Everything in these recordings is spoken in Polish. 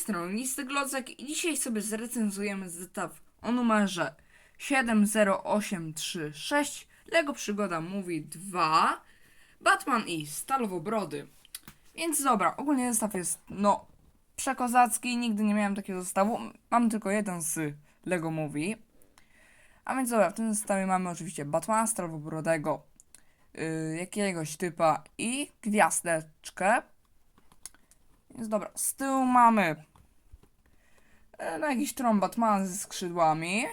strony Listy Glocek i dzisiaj sobie zrecenzujemy zestaw o numerze 70836 Lego Przygoda Movie 2 Batman i Stalowobrody. Więc dobra, ogólnie zestaw jest no przekozacki, nigdy nie miałem takiego zestawu. Mam tylko jeden z Lego Movie. A więc dobra, w tym zestawie mamy oczywiście Batmana Stalowobrodego, yy, jakiegoś typa i gwiazdeczkę. Więc dobra, z tyłu mamy no, jakiś tron Batmana ze skrzydłami.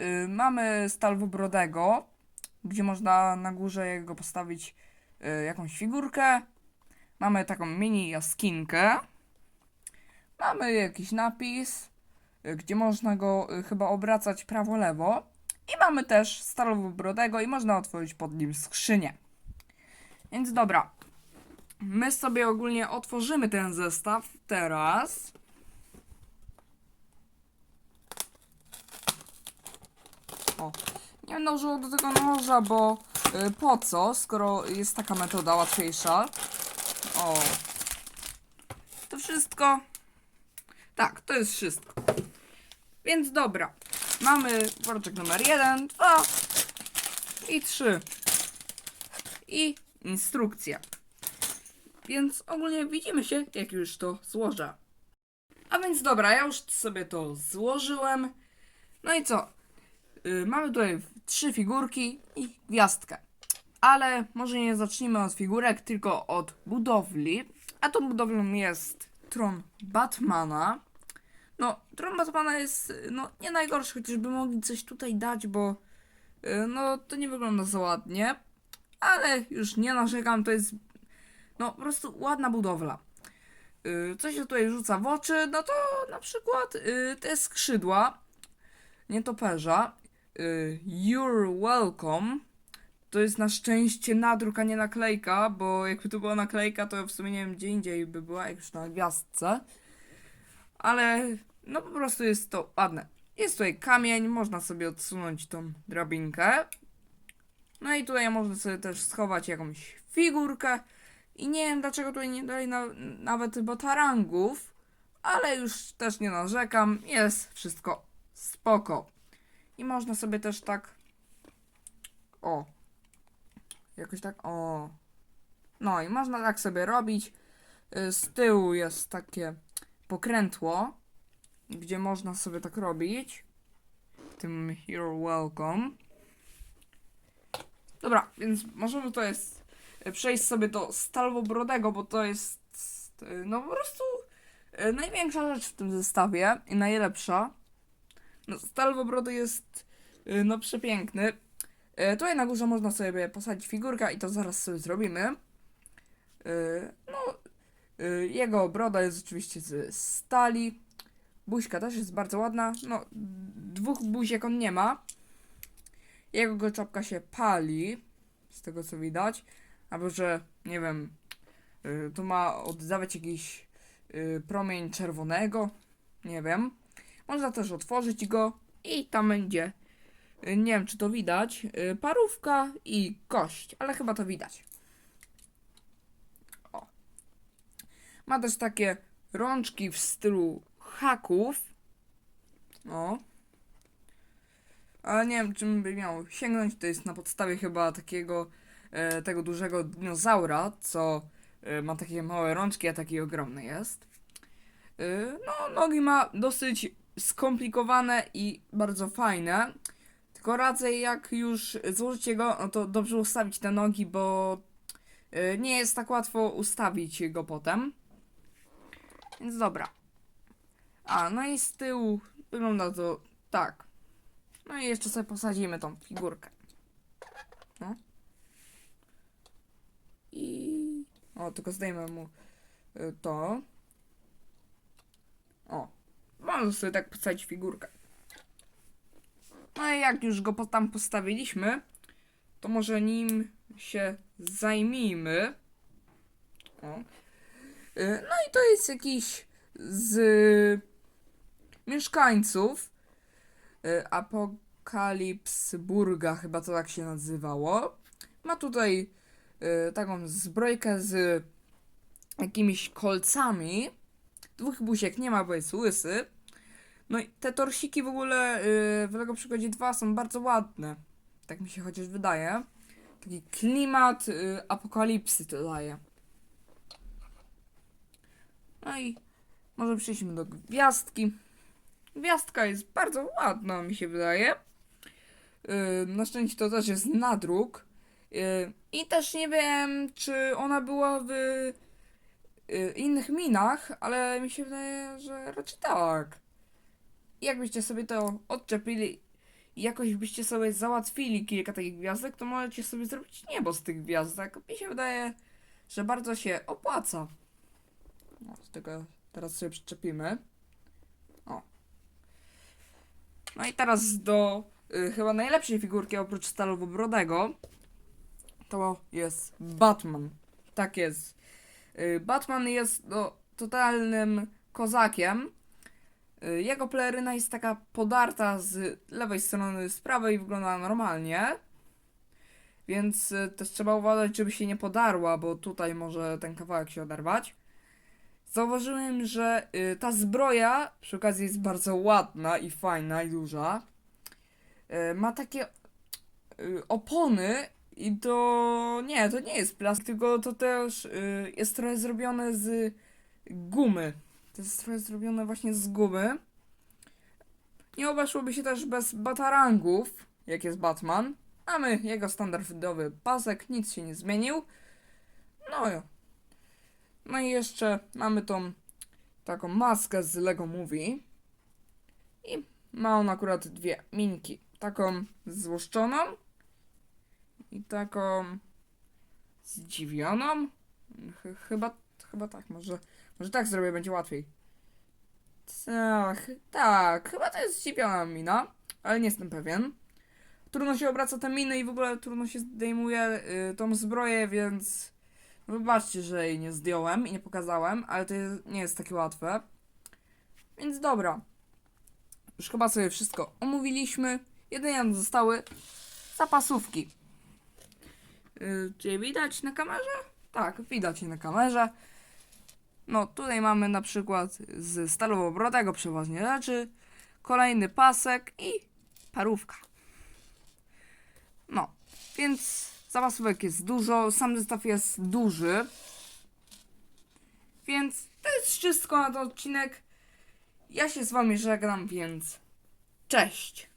Y, mamy Stalwobrodego, gdzie można na górze jego postawić y, jakąś figurkę. Mamy taką mini jaskinkę. Mamy jakiś napis, y, gdzie można go y, chyba obracać prawo-lewo. I mamy też Stalwobrodego i można otworzyć pod nim skrzynię. Więc dobra, My sobie ogólnie otworzymy ten zestaw teraz. O, nie będę używał do tego noża, bo y, po co, skoro jest taka metoda łatwiejsza. O. To wszystko. Tak, to jest wszystko. Więc dobra. Mamy worczek numer 1, 2 i 3. I instrukcja. Więc ogólnie widzimy się, jak już to złożę. A więc dobra, ja już sobie to złożyłem. No i co? Yy, mamy tutaj trzy figurki i gwiazdkę. Ale może nie zacznijmy od figurek, tylko od budowli. A tą budowlą jest tron Batmana. No, tron Batmana jest y, no, nie najgorszy, chociażby mogli coś tutaj dać, bo yy, no to nie wygląda za ładnie. Ale już nie narzekam, to jest no, po prostu ładna budowla. Yy, co się tutaj rzuca w oczy? No to na przykład te skrzydła nietoperza. Yy, You're welcome. To jest na szczęście nadruk, a nie naklejka, bo jakby to była naklejka, to w sumie nie wiem, gdzie indziej by była, jak już na gwiazdce. Ale no po prostu jest to ładne. Jest tutaj kamień, można sobie odsunąć tą drabinkę. No i tutaj można sobie też schować jakąś figurkę. I nie wiem dlaczego tutaj nie dali na, nawet batarangów, ale już też nie narzekam, jest wszystko spoko. I można sobie też tak, o, jakoś tak, o, no i można tak sobie robić. Y, Z tyłu jest takie pokrętło, gdzie można sobie tak robić. Tym you're welcome. Dobra, więc możemy to jest przejść sobie do Stalwobrodego, bo to jest y, no po prostu y, największa rzecz w tym zestawie i najlepsza. No, Stalwobrody jest y, no przepiękny. Y, Tutaj na górze można sobie posadzić figurkę i to zaraz sobie zrobimy. Y, No, jego broda jest oczywiście z stali. Buźka też jest bardzo ładna. No, dwóch buziek on nie ma. Jego czapka się pali, z tego co widać. Albo że, nie wiem, to ma oddawać jakiś promień czerwonego. Nie wiem. Można też otworzyć go i tam będzie, y, nie wiem czy to widać, y, parówka i kość, ale chyba to widać. O. Ma też takie rączki w stylu haków. O. Ale nie wiem, czym by miał sięgnąć. To jest na podstawie chyba takiego e, tego dużego dinozaura, co e, ma takie małe rączki, a taki ogromny jest. E, no, nogi ma dosyć skomplikowane i bardzo fajne. Tylko radzę, jak już złożycie go, no to dobrze ustawić te nogi, bo e, nie jest tak łatwo ustawić go potem. Więc dobra. A, no i z tyłu wygląda to tak. No i jeszcze sobie posadzimy tą figurkę. No. I. O, tylko zdejmę mu y, to. Można sobie tak postawić figurkę. No i jak już go tam postawiliśmy, to może nim się zajmijmy. O. Y, No i to jest jakiś z mieszkańców y, Apokalipsburga, chyba to tak się nazywało. Ma tutaj y, taką zbrojkę z jakimiś kolcami. Dwóch buziek nie ma, bo jest łysy. No i te torsiki w ogóle yy, w Lego Przygodzie 2 są bardzo ładne. Tak mi się chociaż wydaje. Taki klimat yy, apokalipsy to daje. No i może przejdźmy do gwiazdki. Gwiazdka jest bardzo ładna, mi się wydaje. Yy, na szczęście to też jest nadruk. Yy, I też nie wiem, czy ona była w yy, innych minach, ale mi się wydaje, że raczej tak. Jakbyście sobie to odczepili i jakoś byście sobie załatwili kilka takich gwiazdek, to możecie sobie zrobić niebo z tych gwiazdek. Mi się wydaje, że bardzo się opłaca. No, z tego teraz sobie przyczepimy. O. No i teraz do y, chyba najlepszej figurki oprócz Stalowobrodego. To jest Batman. Tak jest. Y, Batman jest no, totalnym kozakiem. Y, Jego peleryna jest taka podarta z lewej strony z prawej wygląda normalnie. Więc y, też trzeba uważać, żeby się nie podarła, bo tutaj może ten kawałek się oderwać. Zauważyłem, że y, ta zbroja przy okazji jest bardzo ładna i fajna i duża. Ma takie opony i to nie, to nie jest plastik, tylko to też jest trochę zrobione z gumy. To jest trochę zrobione właśnie z gumy. Nie obeszłoby się też bez batarangów, jak jest Batman. Mamy jego standardowy pasek, nic się nie zmienił. No i no i jeszcze mamy tą taką maskę z Lego Movie. I ma on akurat dwie minki. Taką złoszczoną i taką zdziwioną. Ch chyba, chyba tak, może, może tak zrobię, będzie łatwiej. Tak, tak, chyba to jest zdziwiona mina, ale nie jestem pewien. Trudno się obraca te miny i w ogóle trudno się zdejmuje y, tą zbroję, więc wybaczcie, że jej nie zdjąłem i nie pokazałem, ale to jest, nie jest takie łatwe. Więc dobra. Już chyba sobie wszystko omówiliśmy. Jedynie nam zostały zapasówki. Yy, czy widać na kamerze? Tak, widać je na kamerze. No, tutaj mamy na przykład z stalowobrodego przeważnie rzeczy, kolejny pasek i parówka. No, więc zapasówek jest dużo, sam zestaw jest duży. Więc to jest wszystko na ten odcinek. Ja się z wami żegnam, więc cześć.